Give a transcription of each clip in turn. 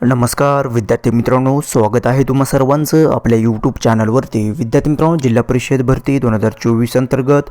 नमस्कार विद्यार्थी मित्रांनो स्वागत आहे तुम्हा सर्वांचं आपल्या यूट्यूब चॅनलवरती विद्यार्थी मित्रांनो जिल्हा परिषद भरती दोन हजार चोवीस अंतर्गत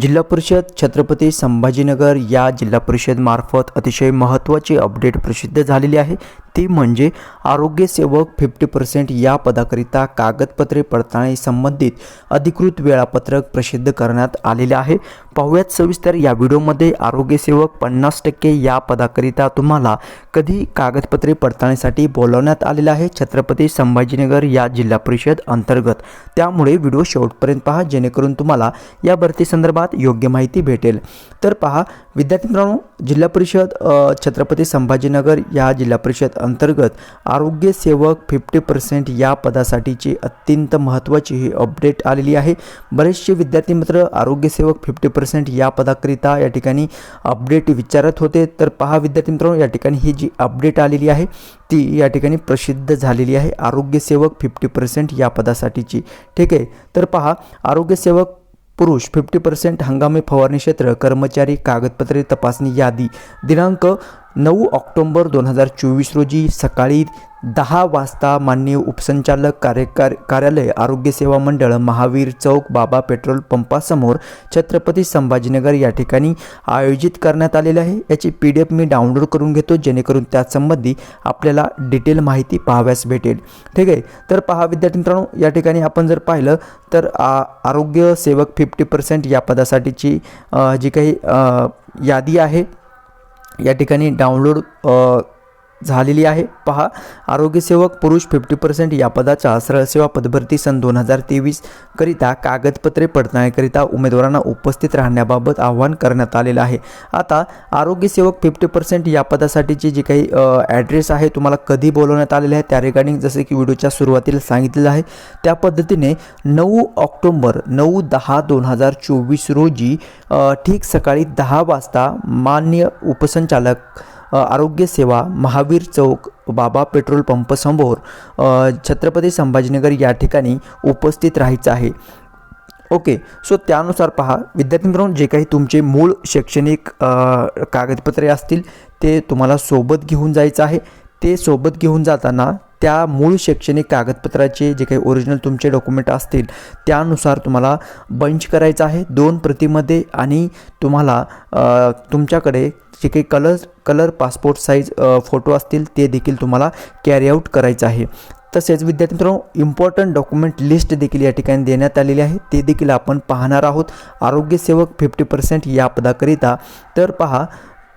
जिल्हा परिषद छत्रपती संभाजीनगर या जिल्हा परिषदमार्फत अतिशय महत्त्वाची अपडेट प्रसिद्ध झालेली आहे. ती म्हणजे आरोग्यसेवक फिफ्टी पर्सेंट या पदाकरिता कागदपत्रे पडताळणी संबंधित अधिकृत वेळापत्रक प्रसिद्ध करण्यात आलेले आहे. पाहूयात सविस्तर या व्हिडिओमध्ये आरोग्यसेवक पन्नास टक्के या पदाकरिता तुम्हाला कधी कागदपत्रे पडताळणीसाठी बोलवण्यात आलेलं आहे. छत्रपती संभाजीनगर या जिल्हा परिषद अंतर्गत. त्यामुळे व्हिडिओ शेवटपर्यंत पहा जेणेकरून तुम्हाला या भरती संदर्भात योग्य माहिती भेटेल. तर पहा विद्यार्थी मित्रांनो जिल्हा परिषद छत्रपती संभाजीनगर या जिल्हा परिषद अंतर्गत आरोग्य सेवक फिफ्टी पर्सेंट या पदासाठीची अत्यंत महत्त्वाची ही अपडेट आलेली आहे. बरेचसे विद्यार्थी मित्र आरोग्य सेवक फिफ्टी पर्सेंट या पदाकरिता या ठिकाणी अपडेट विचारत होते. तर पहा विद्यार्थी मित्रांनो या ठिकाणी ही जी अपडेट आलेली आहे ती या ठिकाणी प्रसिद्ध झालेली आहे. आरोग्य सेवक फिफ्टी पर्सेंट या पदासाठीची. ठीक आहे. तर पहा आरोग्य सेवक पुरुष फिफ्टी पर्सेंट हंगामी फवारणी क्षेत्र कर्मचारी कागदपत्रे तपासणी यादी दिनांक नऊ ऑक्टोंबर दोन हजार चोवीस रोजी सकाळी दहा वाजता माननीय उपसंचालक कार्यकार कार्यालय आरोग्य सेवा मंडळ महावीर चौक बाबा पेट्रोल पंपासमोर छत्रपती संभाजीनगर या ठिकाणी आयोजित करण्यात आलेले आहे. याची पी डी एफ मी डाउनलोड करून घेतो जेणेकरून त्यासंबंधी आपल्याला डिटेल माहिती पाहाव्यास भेटेल. ठीक आहे? तर पहा विद्यार्थी मित्रांनो या ठिकाणी आपण जर पाहिलं तर आ आरोग्य सेवक फिफ्टी पर्सेंट या पदासाठीची जी काही यादी आहे या ठिकाणी डाउनलोड झालेली आहे. पहा आरोग्यसेवक पुरुष फिफ्टी पर्सेंट या पदाच्या सरळसेवा पदभरती सन दोन हजार तेवीस करिता कागदपत्रे पडताळणीकरिता उमेदवारांना उपस्थित राहण्याबाबत आवाहन करण्यात आलेलं आहे. आता आरोग्यसेवक फिफ्टी पर्सेंट या पदासाठीचे जी काही ॲड्रेस आहे तुम्हाला कधी बोलवण्यात आलेले आहे त्या रिगार्डिंग जसे की व्हिडिओच्या सुरुवातीला सांगितलेलं आहे. त्या पद्धतीने नऊ ऑक्टोंबर नऊ दहा दोन हजार चोवीस रोजी ठीक सकाळी दहा वाजता मान्य उपसंचालक आरोग्य सेवा महावीर चौक बाबा पेट्रोल पंप समोर छत्रपती संभाजीनगर या ठिकाणी उपस्थित राहायचं आहे. ओके सो त्यानुसार पहा विद्यार्थी मित्रांनो जे काही तुमचे मूळ शैक्षणिक कागदपत्रे असतील ते तुम्हाला सोबत घेऊन जायचं आहे. ते सोबत घेऊन जाताना त्या मूळ शैक्षणिक कागदपत्राचे जे काही ओरिजिनल तुमचे डॉक्युमेंट असतील त्यानुसार तुम्हाला बंच करायचं आहे. दोन प्रतिमध्ये आणि तुम्हाला तुमच्याकडे जे काही colour colour passport size photo असतील ते देखील तुम्हाला कॅरी आऊट करायचं आहे. तसेच विद्यार्थी मित्रांनो इम्पॉर्टंट डॉक्युमेंट लिस्ट देखील या ठिकाणी देण्यात आलेली आहे. ते देखील आपण पाहणार आहोत. आरोग्यसेवक फिफ्टी पर्सेंट या पदाकरिता. तर पहा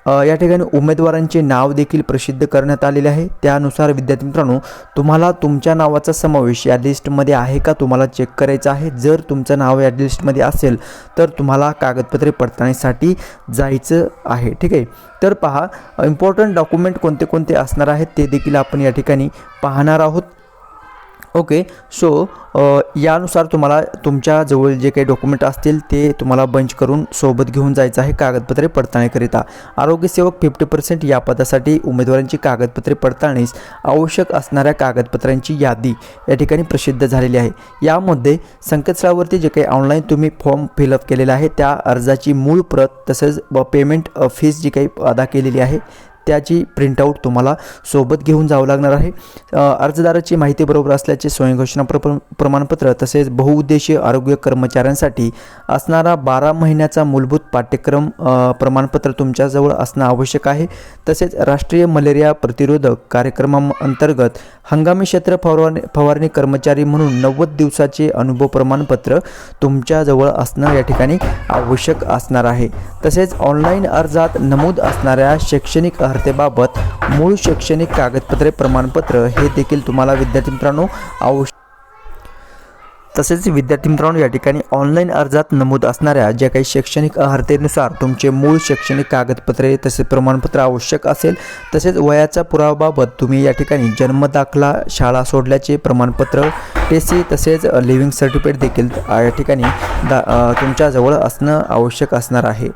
या ठिकाणी उमेदवारांचे नाव देखील प्रसिद्ध करण्यात आलेले आहे. त्यानुसार विद्यार्थी मित्रांनो तुम्हाला तुमच्या नावाचा समावेश या लिस्टमध्ये आहे का? तुम्हाला चेक करायचं आहे. जर तुमचं नाव या लिस्टमध्ये असेल तर तुम्हाला कागदपत्रे पडताळणीसाठी जायचं आहे. ठीक आहे? तर पहा इम्पॉर्टंट डॉक्युमेंट कोणते कोणते असणार आहेत ते देखील आपण या ठिकाणी पाहणार आहोत. ओके. सो यानुसार तुम्हाला तुमच्या जवळ जे काही डॉक्युमेंट असतील ते तुम्हाला बंच करून सोबत घेऊन जायचं आहे कागदपत्रे पडताळणीकरिता. आरोग्यसेवक फिफ्टी पर्सेंट या पदासाठी उमेदवारांची कागदपत्रे पडताळणीस आवश्यक असणाऱ्या कागदपत्रांची यादी या ठिकाणी प्रसिद्ध झालेली आहे. यामध्ये संकेतस्थळावरती जे काही ऑनलाईन तुम्ही फॉर्म फिलअप केलेला आहे त्या अर्जाची मूळ प्रत तसेच पेमेंट फीस जी काही अदा केलेली आहे त्याची प्रिंटआउट तुम्हाला सोबत घेऊन जावं लागणार आहे. अर्जदाराची माहिती बरोबर असल्याचे स्वयंघोषणा प्र प्रमाणपत्र तसेच बहुउद्देशीय आरोग्य कर्मचाऱ्यांसाठी असणारा बारा महिन्याचा मूलभूत पाठ्यक्रम प्रमाणपत्र तुमच्याजवळ असणं आवश्यक आहे. तसेच राष्ट्रीय मलेरिया प्रतिरोधक कार्यक्रमाअंतर्गत हंगामी क्षेत्र फवारणी फवारणी कर्मचारी म्हणून नव्वद दिवसाचे अनुभव प्रमाणपत्र तुमच्याजवळ असणं या ठिकाणी आवश्यक असणार आहे. तसेच ऑनलाईन अर्जात नमूद असणाऱ्या शैक्षणिक अर्हतेबाबत मूळ शैक्षणिक कागदपत्रे प्रमाणपत्र हे देखील तुम्हाला विद्यार्थी मित्रांनो आवश्यक तसेच विद्यार्थी मित्रांनो या ठिकाणी ऑनलाईन अर्जात नमूद असणाऱ्या ज्या काही शैक्षणिक अर्हतेनुसार तुमचे मूळ शैक्षणिक कागदपत्रे तसेच प्रमाणपत्र आवश्यक असेल तसेच वयाच्या पुराव्याबाबत तुम्ही या ठिकाणी जन्मदाखला शाळा सोडल्याचे प्रमाणपत्र टेसी सी तसेच लिव्हिंग सर्टिफिकेट देखील या ठिकाणी दा तुमच्याजवळ असणं आवश्यक असणार आहे.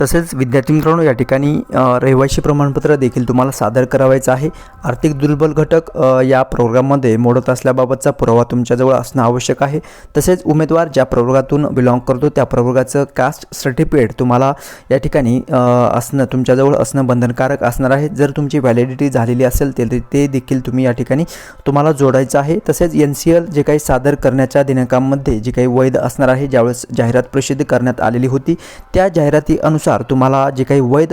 तसेच विद्यार्थी मित्रांनो या ठिकाणी रहिवासी रहिवाशी प्रमाणपत्र देखील तुम्हाला सादर करावायचं आहे. आर्थिक दुर्बल घटक या प्रोग्राममध्ये मोडत असल्याबाबतचा पुरावा तुमच्याजवळ असणं आवश्यक आहे. तसेच उमेदवार ज्या प्रवर्गातून बिलॉंग करतो त्या प्रवर्गाचं कास्ट सर्टिफिकेट तुम्हाला या ठिकाणी असणं तुमच्याजवळ असणं बंधनकारक असणार आहे. जर तुमची व्हॅलिडिटी झालेली असेल ते ते देखील तुम्ही या ठिकाणी तुम्हाला जोडायचं आहे. तसेच एन सी एल जे काही सादर करण्याच्या दिनांकामध्ये जे काही वैध असणार आहे ज्यावेळेस जाहिरात प्रसिद्ध करण्यात आलेली होती त्या त्यानुसार तुम्हाला जे काही वैध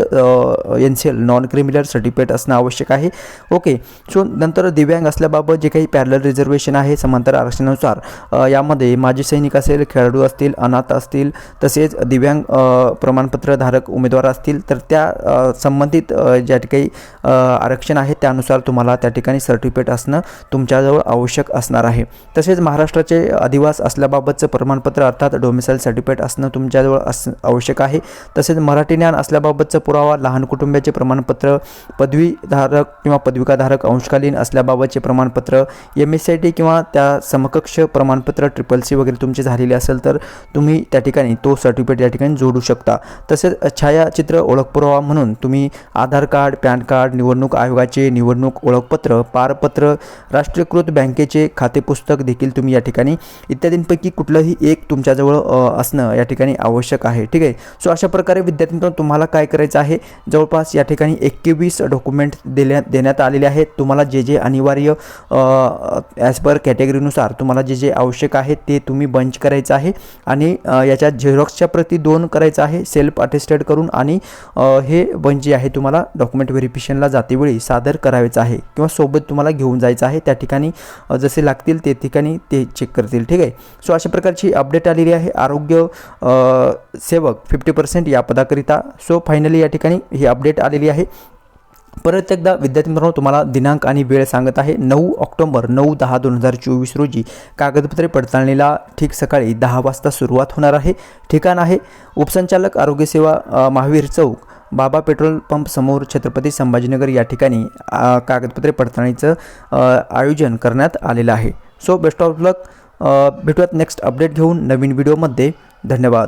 N C L non criminal certificate असणं आवश्यक आहे. ओके सो नंतर दिव्यांग असल्याबाबत जे काही पॅरलर रिझर्वेशन आहे समांतर आरक्षणानुसार यामध्ये माजी सैनिक असेल खेळाडू असतील अनाथ असतील तसेच दिव्यांग प्रमाणपत्र प्रमाणपत्रधारक उमेदवार असतील तर त्या संबंधित ज्या ठिकाणी आरक्षण आहे त्यानुसार तुम्हाला त्या ठिकाणी सर्टिफिकेट असणं तुमच्याजवळ आवश्यक असणार आहे. तसेच महाराष्ट्राचे अधिवास असल्याबाबतचं प्रमाणपत्र अर्थात डोमिसाईल सर्टिफिकेट असणं तुमच्याजवळ अस आवश्यक आहे. तसेच मराठी ज्ञान असल्याबाबतचं पुरावा लहान कुटुंबाचे प्रमाणपत्र पदवीधारक किंवा पदविकाधारक अंशकालीन असल्याबाबतचे प्रमाणपत्र एम एस आय टी किंवा त्या समकक्ष प्रमाणपत्र ट्रिपल सी वगैरे तुमचे झालेले असेल तर तुम्ही त्या ठिकाणी तो सर्टिफिकेट या ठिकाणी जोडू शकता. तसेच छायाचित्र ओळख पुरावा म्हणून तुम्ही आधार कार्ड पॅन कार्ड निवडणूक आयोगाचे निवडणूक ओळखपत्र पारपत्र राष्ट्रीयकृत बँकेचे खातेपुस्तक देखील तुम्ही या ठिकाणी इत्यादींपैकी कुठलंही एक तुमच्याजवळ असणं या ठिकाणी आवश्यक आहे. ठीक आहे? सो अशा प्रकारे विद्यार्थी मित्रांनो तुम्हाला काय करायचं आहे? जवळपास या ठिकाणी एकवीस डॉक्युमेंट दिल्या देण्यात आलेले आहेत. तुम्हाला जे जे अनिवार्य ॲज पर कॅटेगरीनुसार तुम्हाला जे जे आवश्यक आहे ते तुम्ही बंच करायचं आहे. आणि याच्या झेरॉक्सच्या प्रती दोन करायचं आहे सेल्फ अटेस्टेड करून. आणि हे बंच जे आहे तुम्हाला डॉक्युमेंट व्हेरिफिकेशनला जातेवेळी सादर करायचं आहे. किंवा सोबत तुम्हाला घेऊन जायचं आहे. त्या ठिकाणी जसे लागतील ते ठिकाणी ते चेक करतील. ठीक आहे? सो अशा प्रकारची अपडेट आलेली आहे. आरोग्य सेवक फिफ्टी पर्सेंट या पदाकरिता सो फायनली या ठिकाणी ही अपडेट आलेली आहे. परत एकदा विद्यार्थी मित्रांनो तुम्हाला दिनांक आणि वेळ सांगत आहे. नऊ ऑक्टोबर नऊ दहा दोन हजार चोवीस रोजी कागदपत्रे पडताळणीला ठीक सकाळी दहा वाजता सुरुवात होणार आहे. ठिकाण आहे उपसंचालक आरोग्यसेवा महावीर चौक. बाबा पेट्रोल पंप समोर छत्रपती संभाजीनगर या ठिकाणी कागदपत्रे पडताळणीचं आयोजन करण्यात आलेलं आहे. सो बेस्ट ऑफ लक भेटूयात नेक्स्ट अपडेट घेऊन नवीन व्हिडिओमध्ये धन्यवाद.